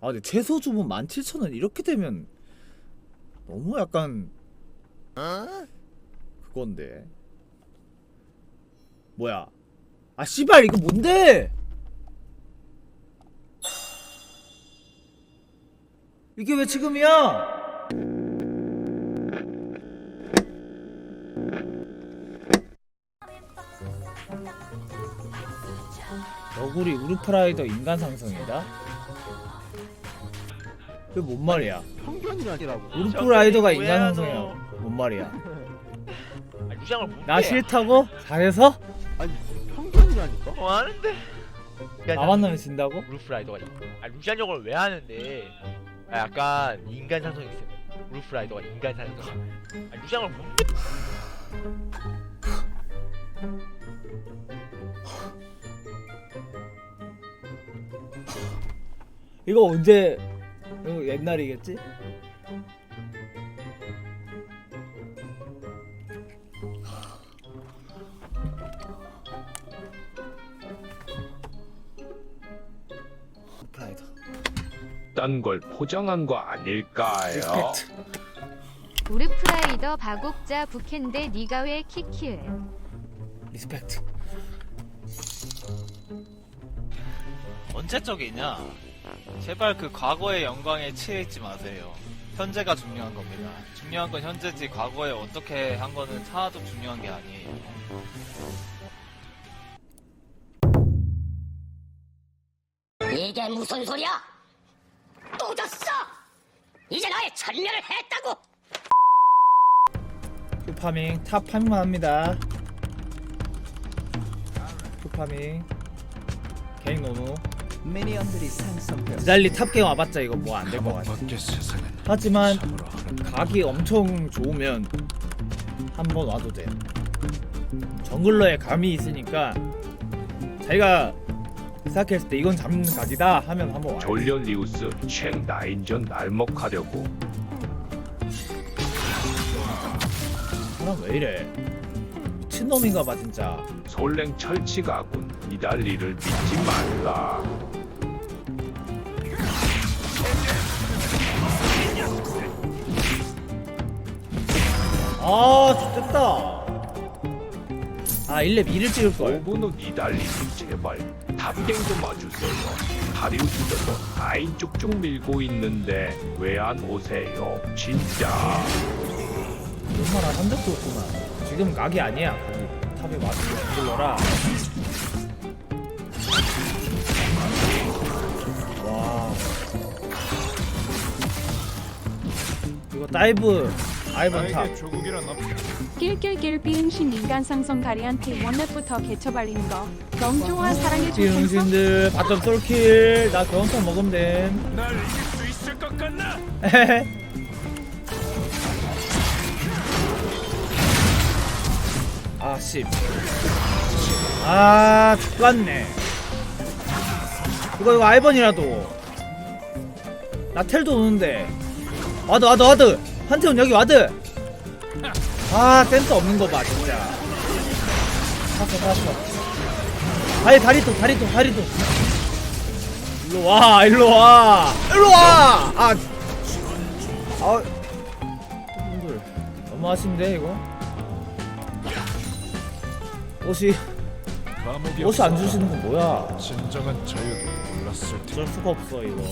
아 근데 최소 주문 17,000원 이렇게 되면 너무 약간 그건데. 뭐야? 아 씨발 이거 뭔데? 이게 왜 지금이야? 너구리 우르프라이더 인간 상성이다 그게 뭔 말이야 평균이라고. 우르프라이더가 저게 인간 뭐야, 상성이야 뭔 말이야 아, 루시앙을 못나 해. 싫다고? 잘해서? 아니 평균이라니까. 어 하는데 나 만나면 진다고? 루프라이더가 아 루시안 역을 왜 하는데 아, 약간 인간 상성이 있어요 루프라이더가 인간 상성 아 루시앙을 못 이거 언제 이거 옛날이겠지? 우르프라이더 딴걸 포장한 거 아닐까요? 리스펙트 우르프라이더 바곡자 북캔데 니가 왜 키킬 리스펙트 언제적이냐? 제발 그 과거의 영광에 치여 있지 마세요. 현재가 중요한 겁니다. 중요한 건 현재지 과거에 어떻게 한 거는 하나도 중요한 게 아니에요. 이게 무슨 소리야? 또 졌어! 이제 나의 천멸을 했다고! 큐파밍 탑 파밍만 합니다 큐파밍 개인 노노 미니언들이 생성되었어. 기달리 탑갱 와봤자 이거 뭐 안 될 것 같아. 하지만 각이 엄청 좋으면 한번 와도 돼. 정글러에 감이 있으니까 자기가 생각했을 때 이건 잡는 각이다 하면 한번 와요 졸려리우스 쉥 나인전 날먹하려고. 사람 왜 이래? 미친놈인가 봐 진짜. 솔랭 철치가군 이달리를 믿지 말라 아 좋겠다. 아 1렙 2를 찍을걸. 5분은 이달리 제발. 탑갱 좀 와주세요. 다리우스도 아인 쭉쭉 밀고 있는데 왜 안 오세요? 진짜. 얼마나 한 적도 없구만. 지금 각이 아니야. 각이 탑에 와서 불러라. 와. 이거 다이브 아이번 탑. 낄낄낄 비응신 인간 상성 다리한테 원넷부터 개처발리는 거. 너무 좋아 사랑해 줄 텐서 비응신들 바텀 솔킬. 나 경험치 먹으면 됨. 날 이길 수 있을 것 같나? 아씨. 아 죽겠네. 이거 이거 아이번이라도. 나 텔도 오는데. 와드 와드 와드 한태훈 여기 와드. 아 센스 없는 거봐 진짜. 샀어 샀어 다리 다리도 다리도 다리도 일로 와 일로 와. 일로 와아. 아, 분들 너무 아쉽네 이거? 옷이 옷이 안 주시는 건 뭐야? 진정한 자유도 몰랐을 테 어쩔 수가 없어 이거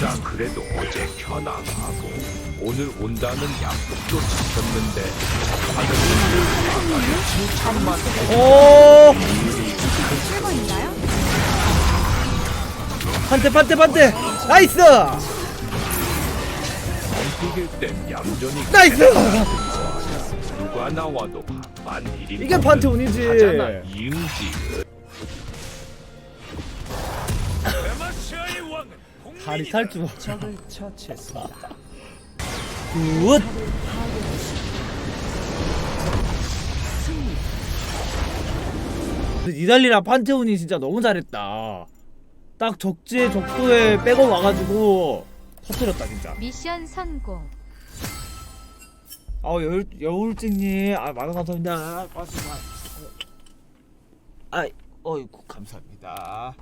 얘들아 그래도 어제 현황하고 오늘 온다는 약속도 지켰는데 다들 오늘 칭찬만 오 7번인가요? 판테 판테 판테 나이스! 이길 땐 얌전히 나이스! 누가 나와도 반반 일인 이게 하잖아 이응지 다리 탈주 적을 처치했습니다. 굿! 니달리랑 판테온이 진짜 너무 잘했다. 딱 적지에 적도에 백업 와가지고 터뜨렸다 진짜. 미션 성공. 아 여울 여울증님 아 만원 감사합니다. 고맙습니다. 아 어이구 감사합니다.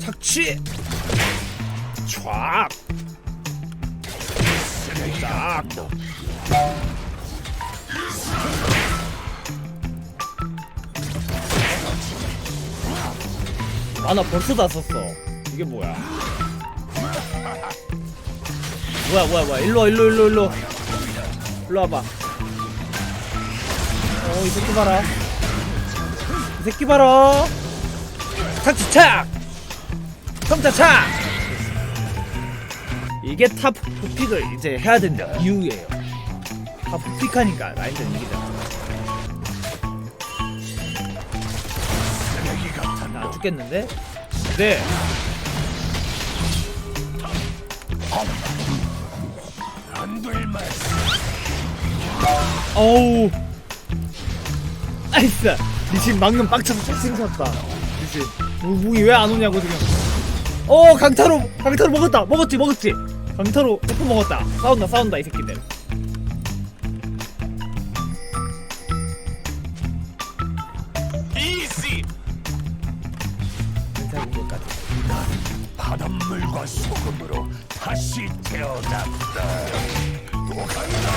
착취. 촥. 쫙. 아나 벌써 다 썼어. 이게 뭐야? 뭐야 뭐야 뭐야 일로 와, 일로 일로 일로 일로 와봐. 어, 이 새끼 봐라. 이 새끼 봐라. 착착 착! 성차착! 이게 탑 픽을 이제 해야 된다. 이유예요. 탑 픽하니까 라인전 이기잖아. 나 죽겠는데? 네. 어우. 나이스 리신 방금 빡쳐서 샀다 리신 무, 무기 왜안 오냐고 지금 어 강타로 강타로 먹었다. 먹었지 먹었지. 강타로 대포 먹었다. 싸운다 싸운다 이 새끼들. 이씨 바닷물과 소금으로 다시 태어났다. 또 간다.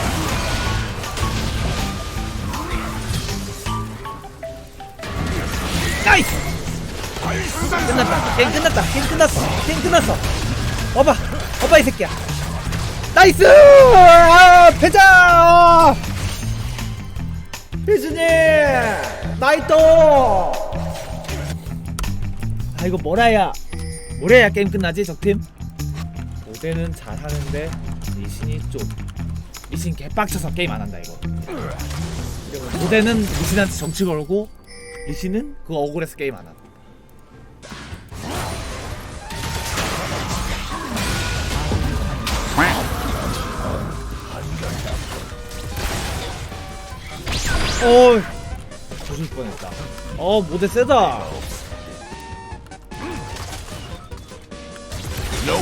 나이스 끝났다. 게임 끝났다. 게임 끝났어. 게임 끝났어. 와봐. 와봐 이 새끼야. 나이스! 아, 패자! 희준이 나이또! 아 이거 뭐라야 뭐래야 게임 끝나지 적팀? 모대는 잘하는데 리신이 좀 리신 개빡쳐서 게임 안 한다 이거. 모대는 리신한테 정치 걸고 리신은 그 억울해서 게임 안 한다 어 조질 뻔했다. 어 모대 세다.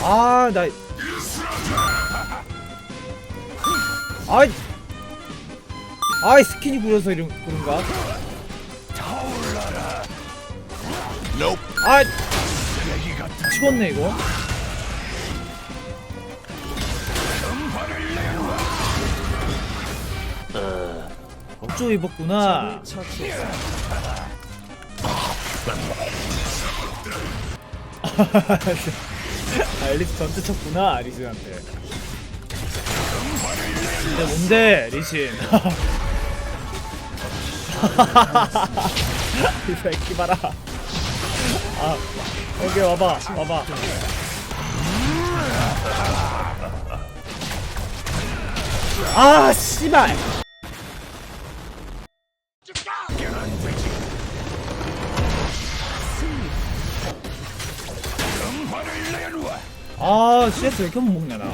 아 나 아이. 아이 스킨이 구려서 이런 그런가? 아 치웠네 이거 어쩌 입었구나 처치했습니다. 아, 전투 쳤구나, 리신한테. 근데 뭔데, 리신? 이 새끼 봐라. 아, 여기 와봐, 와봐. 아, 씨발! 아, CS 왜 이렇게 못 먹냐, 나.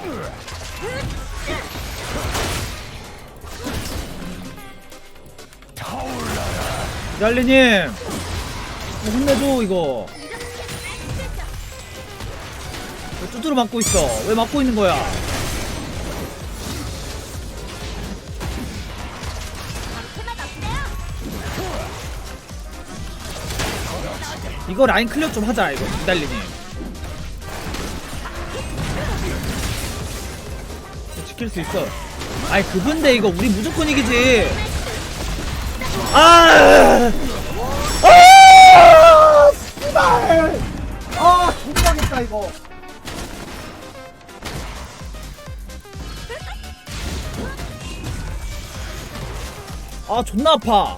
얄리님! 뭐 혼내줘, 이거. 왜 두드러 맞고 있어? 왜 맞고 있는 거야? 이거 라인 클리어 좀 하자, 이거. 기달리님. 지킬 수 있어. 아이 그분데 이거 우리 무조건 이기지. 아! 아! 씨발! 아, 존나겠다 이거. 아, 존나 아파.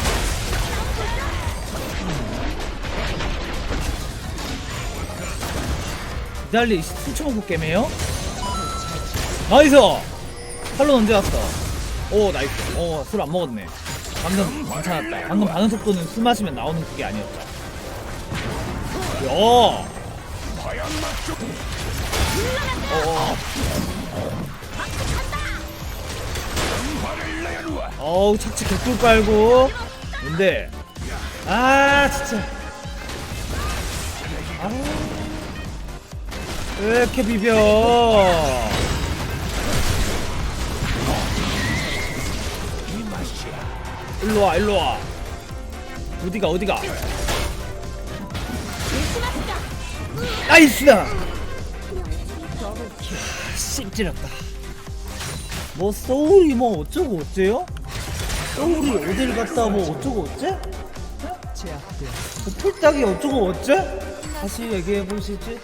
니달리 스치 먹고 게임해요? 나이스! 탈론 언제 왔어? 오 나이스. 어술 안 먹었네. 방금 괜찮았다. 방금 반응 속도는 술 마시면 나오는 그게 아니었다. 야! 어어. 어우 착지 개꿀 빨고. 뭔데? 아 진짜. 아 왜 이렇게 비벼 일로 와 일로 와 어디가 어디가 나이스다 씹질었다 뭐 소울이 뭐 어쩌고 어째요? 소울이 어딜 갔다 뭐 어쩌고 어째? 뭐 풀딱이 어쩌고 어째? 다시 얘기해 보시지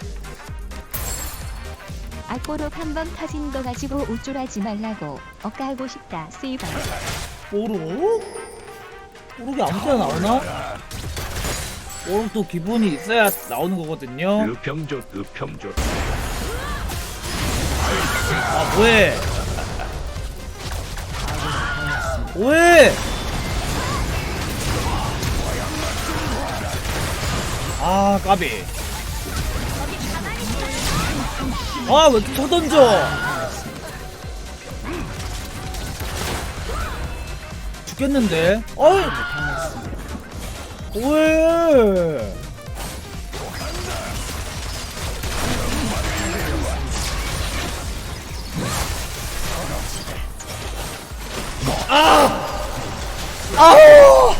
악보록 한 번 터진 거 가지고 우쭐하지 말라고 억까하고 싶다 스이바. 오르? 오르기 아무 때나 나오나? 오르도 기본이 있어야 나오는 거거든요. 으평조 으평조. 아 뭐해? 뭐해? 아 까비 아 왜 이렇게 쳐던져 죽겠는데 어이 왜 아우!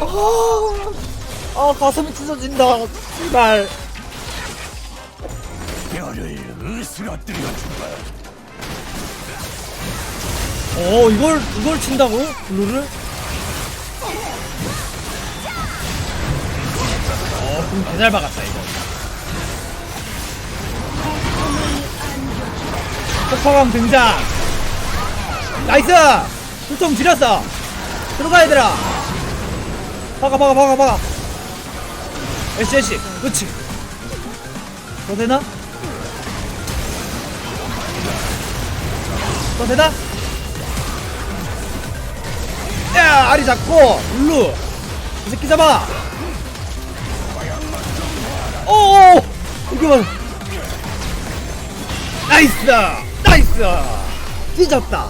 아, 아 가슴이 찢어진다. 씨발. 뼈를 으스러뜨려주마. 어 이걸 이걸 친다고? 블루를? 어 그럼 개잘 박았다 이거. 폭파광 등장. 나이스. 불통 지렸어. 들어가 얘들아. 박아 박아 박아 박아. 애쉬 애쉬. 그렇지. 더 되나? 더 되나? 야 아리 잡고 블루. 이 새끼 잡아. 오 이거 봐. 나이스 나이스. 찢었다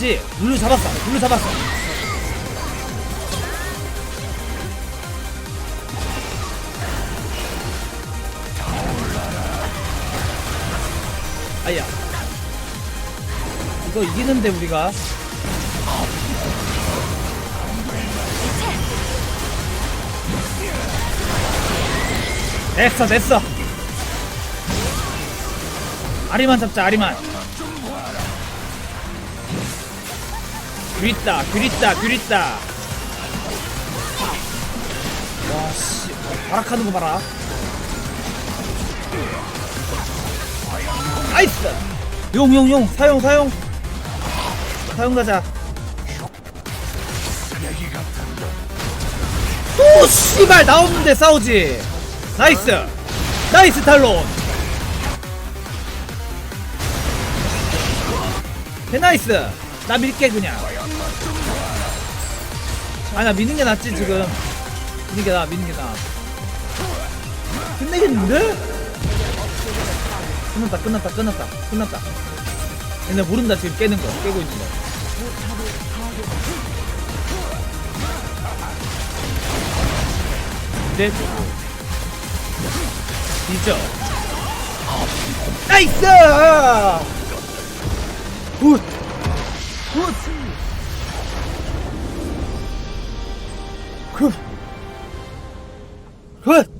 왠지 블루 잡았어. 블루 잡았어. 아야. 이거 이기는데 우리가. 됐어 됐어. 아리만 잡자 아리만 있다 귤 있다. 와씨. 발악하는 거 봐라. 나이스! 용용용. 사용 사용. 사용 가자. 또 씨발 나오는데 싸우지. 나이스. 나이스 탈론. 개 나이스 나 밀게 그냥 아나 미는 게 낫지 지금 미는 게 나아 미는 게 나아 끝내겠는데? 끝났다 끝났다 끝났다 끝났다 얘네 모른다 지금 깨는 거 깨고 있는 거 네. 뒤져. 나이스! 굿! 굿! 굿! 굿!